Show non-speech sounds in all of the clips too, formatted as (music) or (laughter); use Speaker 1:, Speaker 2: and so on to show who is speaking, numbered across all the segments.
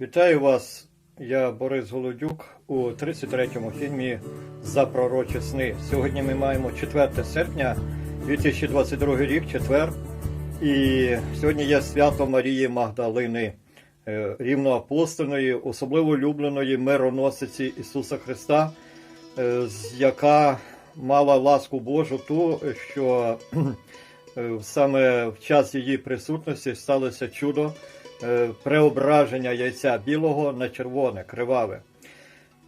Speaker 1: Вітаю вас, я Борис Голодюк у 33-му фільмі За пророчі сни. Сьогодні ми маємо 4 серпня 2022 рік, четвер. І сьогодні є свято Марії Магдалини, е, рівноапостольної, особливо улюбленої мироносиці Ісуса Христа, е, яка мала ласку Божу ту, що е, саме в час її присутності сталося чудо преображення яйця білого на червоне, криваве.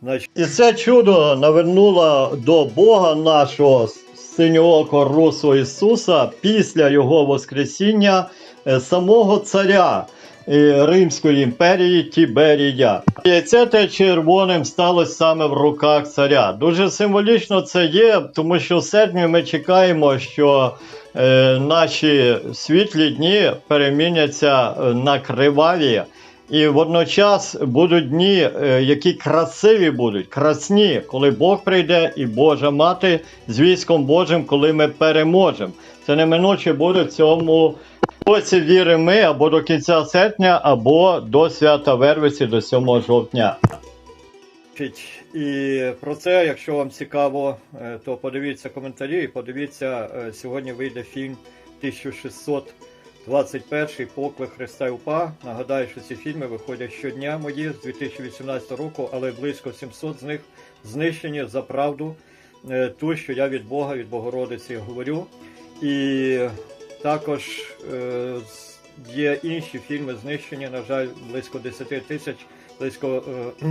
Speaker 1: Значить, І це чудо навернуло до Бога нашого синього русу Ісуса після Його Воскресіння е, самого царя е, Римської імперії Тіберія. Яйце те червоним сталося саме в руках царя. Дуже символічно це є, тому що в серпні ми чекаємо, що е, наші світлі дні переміняться е, на криваві. І водночас будуть дні, е, які красиві будуть, красні, коли Бог прийде і Божа мати з військом Божим, коли ми переможемо. Це неминуче буде в цьому році віри ми або до кінця серпня, або до свята Вервиці, до 7 жовтня. І про це, якщо вам цікаво, е, то подивіться коментарі і подивіться, е, сьогодні вийде фільм 1621 Поклик Христа і УПА. Нагадаю, що ці фільми виходять щодня мої з 2018 року, але близько 700 з них знищені за правду, е, ту, що я від Бога, від Богородиці говорю. І також е, є інші фільми знищені, на жаль, близько 10 тисяч, близько е,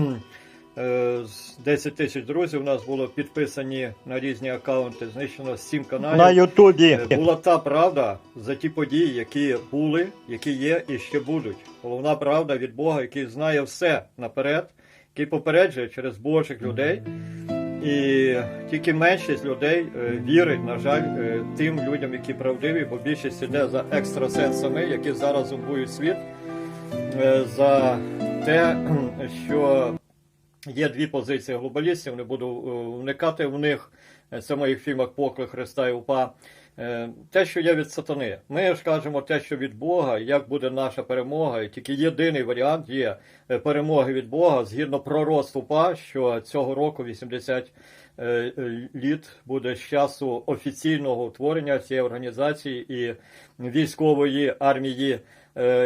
Speaker 1: (clears throat) е, 10 тисяч друзів у нас було підписані на різні аккаунти, знищено 7 каналів.
Speaker 2: На Ютубі.
Speaker 1: Е, Була та правда за ті події, які були, які є і ще будуть. Головна правда від Бога, який знає все наперед, який попереджує через Божих людей. І тільки меншість людей е, вірить, на жаль, е, тим людям, які правдиві, бо більшість іде за екстрасенсами, які зараз зомбують світ, е, за те, (clears throat) що Є дві позиції глобалістів, не буду е, вникати в них. Е, Це в моїх фільмах Поклик Христа і УПА. Е, Те, що є від сатани. Ми ж кажемо те, що від Бога, як буде наша перемога, і тільки єдиний варіант є перемоги від Бога згідно пророцтву УПА, що цього року 80 е, е, літ буде з часу офіційного утворення цієї організації і військової армії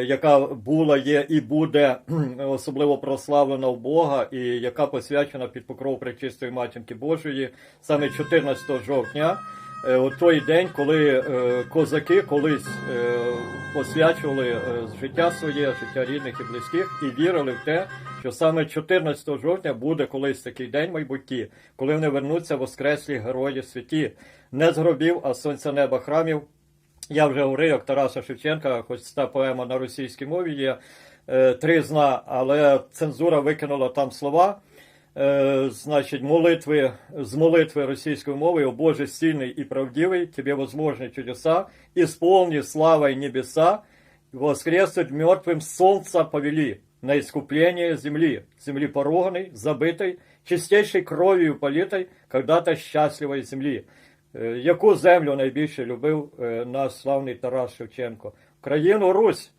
Speaker 1: яка була, є і буде особливо прославлена в Бога, і яка посвячена під покров Пречистої Матінки Божої саме 14 жовтня, е, у той день, коли е, козаки колись е, посвячували е, життя своє, життя рідних і близьких, і вірили в те, що саме 14 жовтня буде колись такий день майбутті, коли вони вернуться воскреслі герої святі, не з гробів, а сонця неба храмів. Я вже говорив, як Тараса Шевченка, хоч та поема на російській мові є е, тризна, але цензура викинула там слова. Е, значить, молитви з молитви російської мови, о Боже сильний і правдивий, тебе возможны чудеса, исполни слава и небеса, воскреснуть мертвым солнца повели на искупление земли, земли пороганой, забытой, чистейшей кровью политой, когда-то счастливой земли. Е, Яку землю найбільше любив е, наш славний Тарас Шевченко? Країну Русь,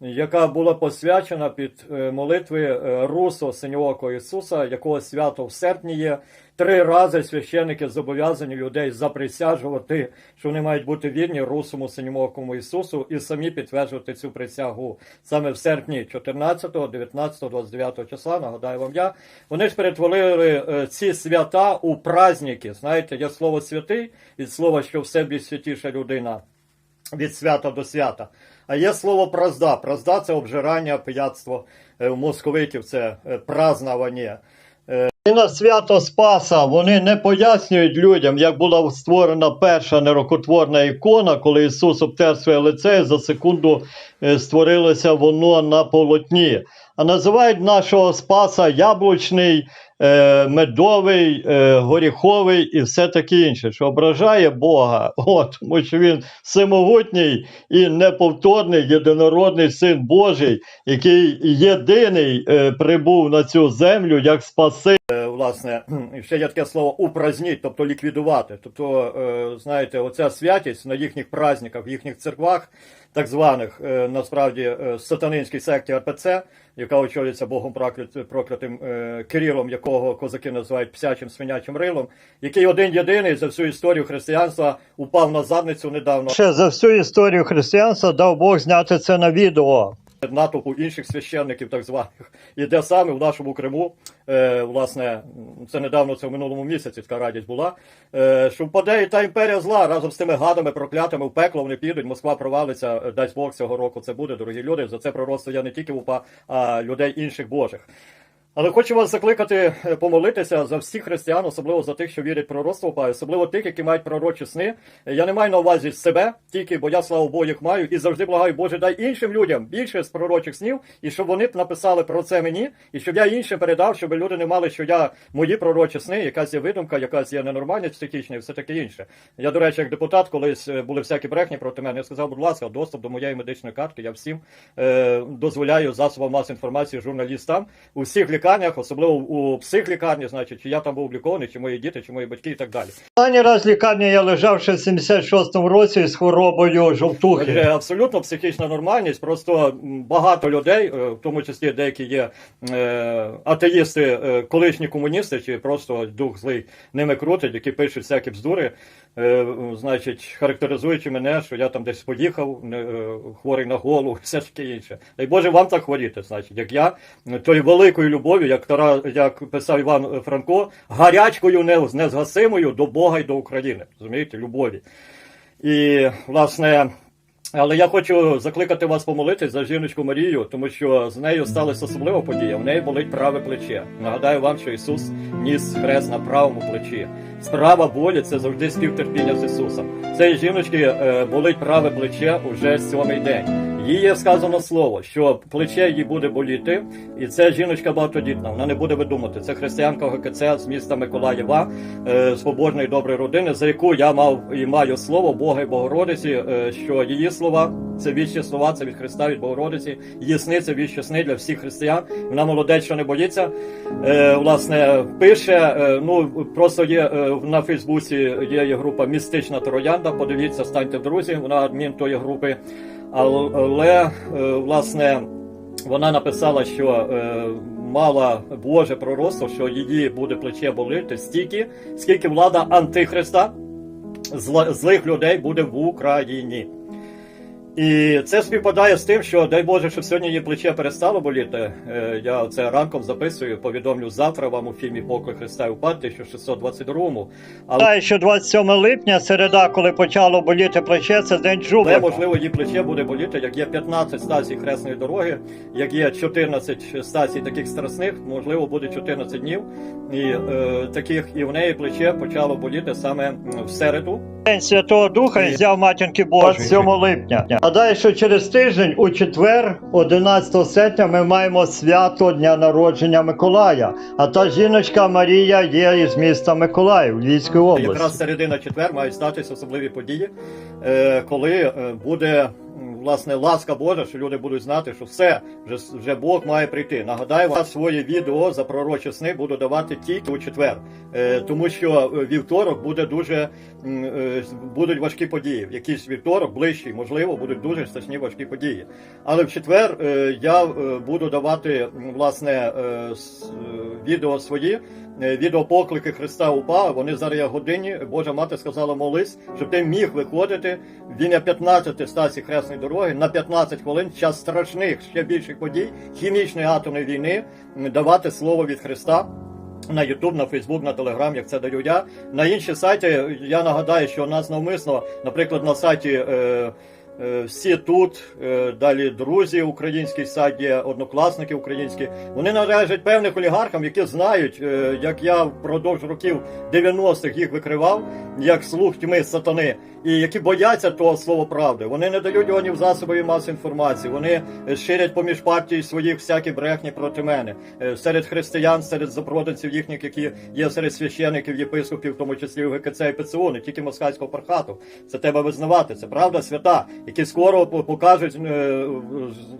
Speaker 1: яка була посвячена під е, молитви е, Русо Синьоокого Ісуса, якого свято в серпні є. Три рази священники зобов'язані людей заприсяжувати, що вони мають бути вірні Русому Синьоокому Ісусу і самі підтверджувати цю присягу саме в серпні 14, 19, 29 числа. Нагадаю вам я. Вони ж перетворили е, ці свята у праздники. Знаєте, є слово святий від слова, що все більш святіша людина від свята до свята. А є слово празда. Празда це обжирання, пияцтво Е, московитів, це е, празнавання. І на свято Спаса вони не пояснюють людям, як була створена перша нерокотворна ікона, коли Ісус обтер своє лице, і за секунду е, створилося воно на полотні. А називають нашого Спаса яблучний, е, медовий, е, горіховий і все таке інше, що ображає Бога, (laughs) От, тому що він всемогутній і неповторний єдинородний син Божий, який єдиний е, прибув на цю землю як спаси. Власне, (clears throat) ще є таке слово упразніть, тобто ліквідувати. Тобто, знаєте, оця святість на їхніх праздниках, в їхніх церквах, так званих е, насправді е, сатанинській секті РПЦ, яка очолюється Богом проклят- проклятим е, Кирилом, якого козаки називають псячим свинячим рилом, який один єдиний за всю історію християнства упав на задницю недавно.
Speaker 2: Ще за всю історію християнства дав Бог зняти це на відео.
Speaker 1: Натовпу інших священників, так званих, і де саме в нашому Криму, е, власне, це недавно, це в минулому місяці така радість була, е, що впаде і та імперія зла разом з тими гадами проклятими в пекло вони підуть, Москва провалиться, е, дасть Бог цього року це буде, дорогі люди. За це пророцтво я не тільки упа, а людей інших Божих. Але хочу вас закликати е, помолитися за всіх християн, особливо за тих, що вірять пророцтво особливо тих, які мають пророчі сни. Е, Я не маю на увазі себе, тільки, бо я слава Богу їх маю, і завжди благаю, Боже, дай іншим людям більше з пророчих снів, і щоб вони написали про це мені, і щоб я іншим передав, щоб люди не мали, що я мої пророчі сни, якась є видумка, якась є ненормальність психічна і все таке інше. Я, до речі, як депутат, колись е, були всякі брехні проти мене, я сказав, будь ласка, доступ до моєї медичної картки, я всім е, дозволяю засобам масової інформації журналістам у всіх лікарнях, особливо у психлікарні, значить, чи я там був облікований, чи мої діти, чи мої батьки і так далі.
Speaker 2: Останній раз в лікарні я лежав ще в 76-му році з хворобою жовтухи.
Speaker 1: Отже, абсолютно психічна нормальність. Просто багато людей, е, в тому числі деякі є е, атеїсти, е, колишні комуністи, чи просто дух злий ними крутить, які пишуть всякі бздури, е, значить, характеризуючи мене, що я там десь поїхав, е, хворий на голову, (laughs) все ж таке інше. Дай Боже вам так хворіти, значить, як я, тою великою любов'ю, як, Тара, як писав Іван Франко, гарячкою не- незгасимою до Бога і до України. Розумієте, любові. І, власне, але я хочу закликати вас помолитись за жіночку Марію, тому що з нею сталася особлива подія. В неї болить праве плече. Нагадаю вам, що Ісус ніс хрест на правому плечі. Справа болі це завжди співтерпіння з Ісусом. Цієї жіночки е, болить праве плече уже сьомий день. Їй є сказано слово, що плече їй буде боліти, і це жіночка багатодітна. Вона не буде видумати. Це християнка ГКЦ з міста Миколаєва, е, з доброї родини, за яку я мав і маю слово Бога і Богородиці, е, що її слова це вічні слова, це від Христа від Богородиці. Її сни це вічні сни для всіх християн. Вона молодець, що не боїться. Е, власне, пише. е, ну просто є на Фейсбуці є, є група Містична Троянда. Подивіться, станьте друзі. Вона адмін тої групи. Але е, власне вона написала, що е, мала Боже пророцтво, що її буде плече болити стільки, скільки влада антихриста злих людей буде в Україні. І це співпадає з тим, що дай Боже, щоб сьогодні її плече перестало боліти. Е, Я це ранком записую, повідомлю завтра вам у фільмі Поклик Христа і упад 1622-му. Але
Speaker 2: Знаю, що 27 липня, середа, коли почало боліти плече, це день
Speaker 1: Але,
Speaker 2: жублика.
Speaker 1: можливо, її плече буде боліти, як є 15 стацій хресної дороги, як є 14 стацій таких страсних, можливо, буде 14 днів. І е, таких і в неї плече почало боліти саме в середу.
Speaker 2: День Святого Духа і взяв матінки Божої. 27 липня. Гадаю, що через тиждень, у четвер, 11 серпня, ми маємо свято дня народження Миколая. А та жіночка Марія є із міста Миколаїв, Львівської області.
Speaker 1: Якраз середина четвер мають статися особливі події, е, коли е, буде. Власне, ласка Божа, що люди будуть знати, що все, вже, вже Бог має прийти. Нагадаю, вам своє відео за пророчі сни буду давати тільки у четвер, е, тому що е, вівторок буде дуже е, будуть важкі події. Якийсь вівторок, ближчий, можливо, будуть дуже страшні важкі події. Але в четвер я буду давати власне відео свої. Е, Відеопоклики Христа УПА, вони зараз є годині. Божа мати сказала, молись, щоб ти міг виходити в ім'я 15 стації Хресної дороги на 15 хвилин час страшних ще більших подій, хімічної атомної війни, давати слово від Христа. На Ютуб, на Фейсбук, на Телеграм, як це даю я. На інші сайти я нагадаю, що у нас навмисно, наприклад, на сайті е, всі тут, е, далі друзі, український сайт є, однокласники українські. Вони належать певних олігархам, які знають, е, як я впродовж років 90-х їх викривав, як слух тьми сатани, і які бояться того слова правди. Вони не дають його ні в засоби масової інформації. Вони е, ширять поміж партій своїх всякі брехні проти мене. Е, Серед християн, серед запроданців їхніх, які є серед священиків, єпископів, в тому числі в ГКЦ і ПЦУ, не тільки москальського пархату. Це треба визнавати. Це правда свята, які скоро покажуть, е,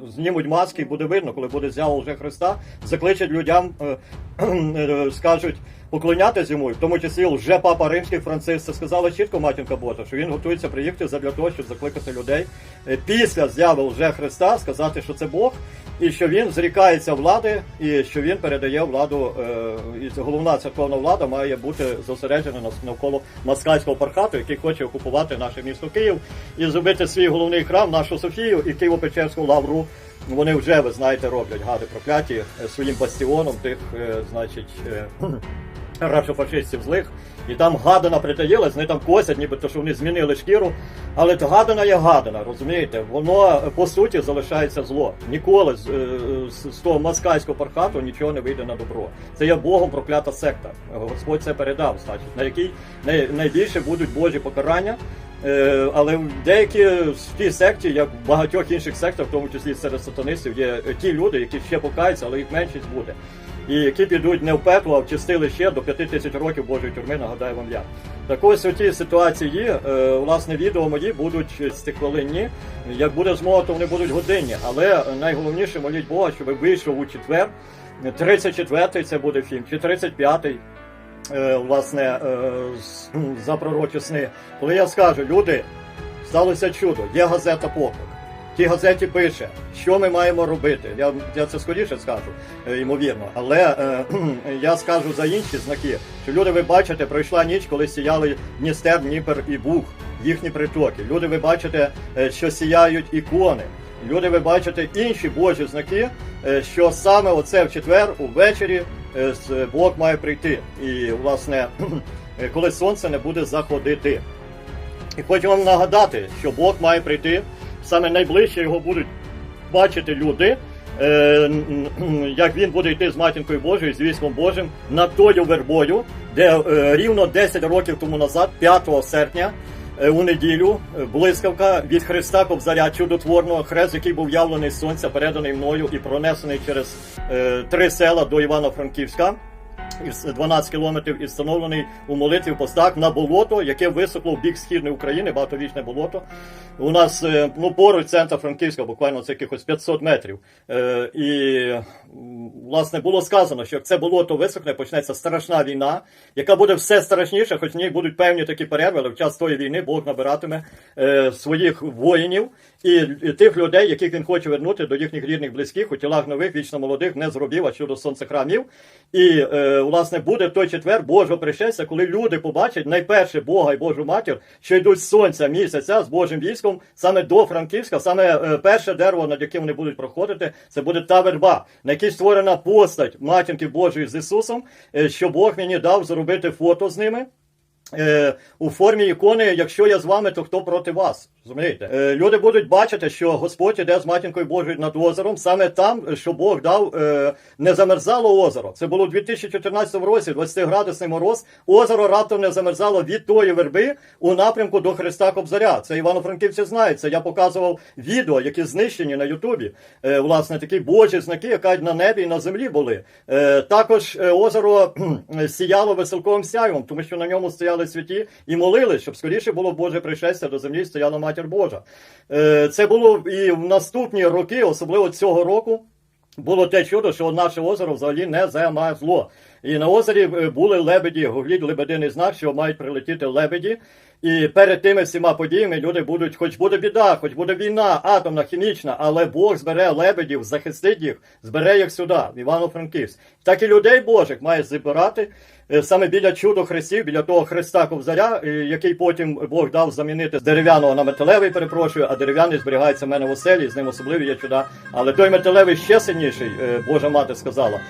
Speaker 1: знімуть маски, і буде видно, коли буде з'ява вже Христа, закличуть людям. е, (clears throat) е, скажуть поклонятися йому, в тому числі вже папа римський Франциск, це сказала чітко матінка Божа, що він готується приїхати задля того, щоб закликати людей е, після зяви вже Христа, сказати, що це Бог, і що він зрікається влади, і що він передає владу. е, І головна церковна влада має бути зосереджена навколо москальського пархату, який хоче окупувати наше місто Київ і зробити свій головний храм, нашу Софію і Києво-Печерську лавру. Вони вже, ви знаєте, роблять гади прокляті е, своїм бастіоном тих, значить. Рашофашистів злих, і там гадана притаїлась, вони там косять, нібито що вони змінили шкіру. Але гадана є гадана, розумієте? Воно по суті залишається зло. Ніколи з, е, з, з того москальського пархату нічого не вийде на добро. Це є Богом проклята секта. Господь це передав, значить, на якій най, найбільше будуть Божі покарання. Е, Але в деякі в тій секті, як в багатьох інших сектах, в тому числі серед сатанистів, є ті люди, які ще покаються, але їх меншість буде і які підуть не в пекло, а в чистилище до 5 тисяч років Божої тюрми, нагадаю вам я. Так ось у тій ситуації, е, власне, відео мої будуть стихвилинні. Як буде змога, то вони будуть годинні. Але найголовніше моліть Бога, щоб вийшов у четвер. 34-й це буде фільм, чи 35-й. е, Власне, е, за пророчі сни. Коли я скажу, люди, сталося чудо, є газета Поклик. В тій газеті пише, що ми маємо робити. Я, я це скоріше скажу, е, ймовірно. Але е, (clears throat) я скажу за інші знаки, що люди, ви бачите, пройшла ніч, коли сіяли Дністер, Дніпер і Буг, їхні притоки. Люди, ви бачите, е, що сіяють ікони. Люди, ви бачите інші Божі знаки, е, що саме оце в четвер увечері Бог має прийти. І, власне, (clears throat) коли сонце не буде заходити. І хочу вам нагадати, що Бог має прийти, саме найближче його будуть бачити люди, е, як він буде йти з матінкою Божою, з військом Божим над тою вербою, де е, рівно 10 років тому назад, 5 серпня, е, у неділю, блискавка від Христа Кобзаря чудотворного, хрест, який був явлений з сонця, переданий мною і пронесений через е, три села до Івано-Франківська із 12 кілометрів і встановлений у молитві постах на болото, яке висохло в бік східної України, багаторічне болото. У нас е, ну, поруч центр Франківська, буквально це якихось 500 метрів. Е, і власне було сказано, що як це болото висохне, почнеться страшна війна, яка буде все страшніше, хоч в ній будуть певні такі перерви, але в час тої війни Бог набиратиме е, своїх воїнів і, тих людей, яких він хоче вернути до їхніх рідних близьких у тілах нових, вічно молодих, не зробів, а щодо сонцехрамів. І е, власне буде в той четвер Божого пришестя, коли люди побачать найперше Бога і Божу матір, що йдуть сонця місяця з Божим військом саме до Франківська, саме е, перше дерево, над яким вони будуть проходити, це буде та верба, на якій створена постать матінки Божої з Ісусом, е, що Бог мені дав зробити фото з ними. Е, у формі ікони, якщо я з вами, то хто проти вас? Розумієте? Е, люди будуть бачити, що Господь іде з матінкою Божою над озером, саме там, що Бог дав, е, не замерзало озеро. Це було у 2014 році, 20-градусний мороз. Озеро раптом не замерзало від тої верби у напрямку до Христа Кобзаря. Це Івано-Франківці знають. Це я показував відео, які знищені на Ютубі. Е, власне, такі божі знаки, яка на небі і на землі були. Е, також озеро сіяло веселковим сяйвом, тому що на ньому стояли святі і молились, щоб скоріше було Боже пришестя до землі, стояла матір Божа. Е, це було і в наступні роки, особливо цього року. Було те чудо, що наше озеро взагалі не замерзло. І на озері е, були лебеді, гугліть лебединий знак, що мають прилетіти лебеді. І перед тими всіма подіями люди будуть, хоч буде біда, хоч буде війна, атомна, хімічна, але Бог збере лебедів, захистить їх, збере їх сюди, в Івано-Франківськ. Так і людей Божих має збирати е, саме біля чудо хрестів, біля того Христа Ковзаря, е, який потім Бог дав замінити з дерев'яного на металевий, перепрошую, а дерев'яний зберігається в мене в оселі, з ним особливі є чуда. Але той металевий ще сильніший, е, Божа мати сказала,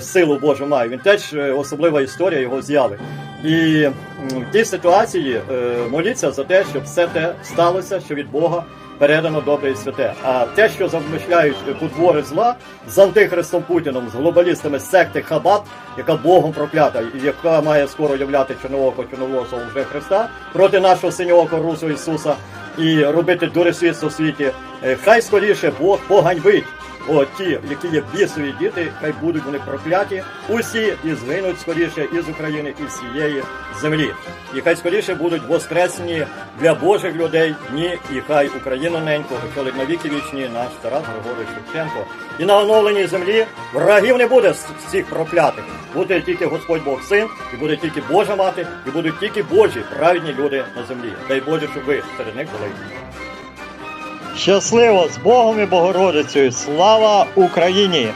Speaker 1: силу Божу має. Він теж особлива історія його з'яви. І в тій ситуації е, моліться за те, щоб все те сталося, що від Бога передано добре і святе. А те, що замишляють потвори зла з антихристом Путіном, з глобалістами секти Хабат, яка Богом проклята, і яка має скоро являти чорновоко чорноволосого вже Христа проти нашого синього Русу Ісуса і робити дуресвітство в світі, е, хай скоріше Бог поганьбить От ті, які є бісові діти, хай будуть вони прокляті, усі і згинуть скоріше із України і всієї землі. І хай скоріше будуть воскресені для Божих людей дні, і хай Україна ненько очолить навіки вічні наш Тарас Григорович Шевченко. І на оновленій землі врагів не буде з цих проклятих. Буде тільки Господь Бог син, і буде тільки Божа мати, і будуть тільки Божі праведні люди на землі. Дай Боже, щоб ви серед них були.
Speaker 2: Щасливо з Богом і Богородицею! Слава Україні!